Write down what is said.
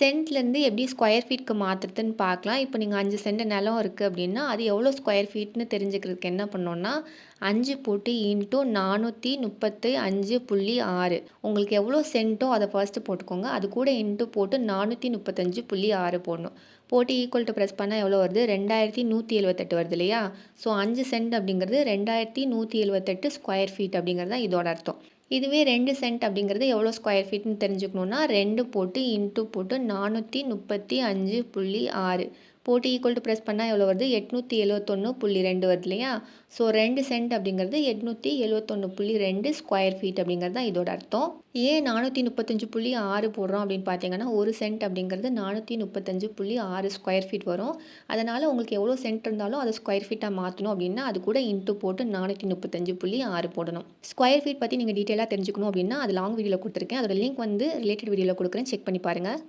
சென்ட்லேருந்து எப்படி ஸ்கொயர் ஃபீட்க்கு மாற்றுறதுன்னு பார்க்கலாம். இப்போ நீங்கள் அஞ்சு சென்ட் நிலம் இருக்குது அப்படின்னா அது எவ்வளோ ஸ்கொயர் ஃபீட்னு தெரிஞ்சுக்கிறதுக்கு என்ன பண்ணோன்னா அஞ்சு போட்டு இன்ட்டு நானூற்றி முப்பத்தி அஞ்சு புள்ளி ஆறு. உங்களுக்கு எவ்வளோ சென்ட்டோ அதை ஃபர்ஸ்ட்டு போட்டுக்கோங்க. அது கூட இன்ட்டு போட்டு நானூற்றி முப்பத்தஞ்சு புள்ளி ஆறு போடணும். போட்டு ஈக்குவல் டு ப்ரெஸ் பண்ணால் எவ்வளோ வருது? ரெண்டாயிரத்தி நூற்றி எழுபத்தெட்டு வருது இல்லையா? ஸோ அஞ்சு சென்ட் அப்படிங்கிறது ரெண்டாயிரத்தி நூற்றி எழுபத்தெட்டு ஸ்கொயர் ஃபீட் அப்படிங்கிறது தான் இதோட அர்த்தம். இதுவே ரெண்டு சென்ட் அப்படிங்கிறது எவ்வளோ ஸ்கொயர் ஃபீட்னு தெரிஞ்சுக்கணுன்னா ரெண்டு போட்டு இன்ட்டு போட்டு நானூற்றி முப்பத்தி அஞ்சு புள்ளி ஆறு. போட்டி ஈக்குவல் டு ப்ரெஸ் பண்ணால் எவ்வளோ வருது? எட்நூற்றி எழுவத்தொன்று புள்ளி ரெண்டு வருது இல்லையா? ஸோ ரெண்டு சென்ட் அப்படிங்கிறது எட்நூற்றி எழுவத்தொன்று புள்ளி ரெண்டு ஸ்கொயர் ஃபீட் அப்படிங்கிறது தான் இதோட அர்த்தம். ஏன் நானூற்றி முப்பத்தஞ்சு புள்ளி ஆறு போடுறோம் அப்படின்னு பார்த்தீங்கன்னா ஒரு சென்ட் அப்படிங்கிறது நானூற்றி முப்பத்தஞ்சு புள்ளி ஆறு ஸ்கொயர் ஃபீட் வரும். அதனால் உங்களுக்கு எவ்வளோ சென்ட் இருந்தாலும் அதை ஸ்கொயர் ஃபீட்டாக மாற்றணும் அப்படின்னா அது கூட இன்ட்டு போட்டு நானூற்றி முப்பத்தஞ்சு புள்ளி ஆறு போடணும். ஸ்கொயர் ஃபீட் பற்றி நீங்கள் டீட்டெயிலாக தெரிஞ்சுக்கணும் அப்படின்னா அது லாங் வீடியோவில் கொடுத்துருக்கேன். அதோட லிங்க் வந்து ரிலேட்டட் வீடியோவில் கொடுக்குறேன். செக் பண்ணி பாருங்கள்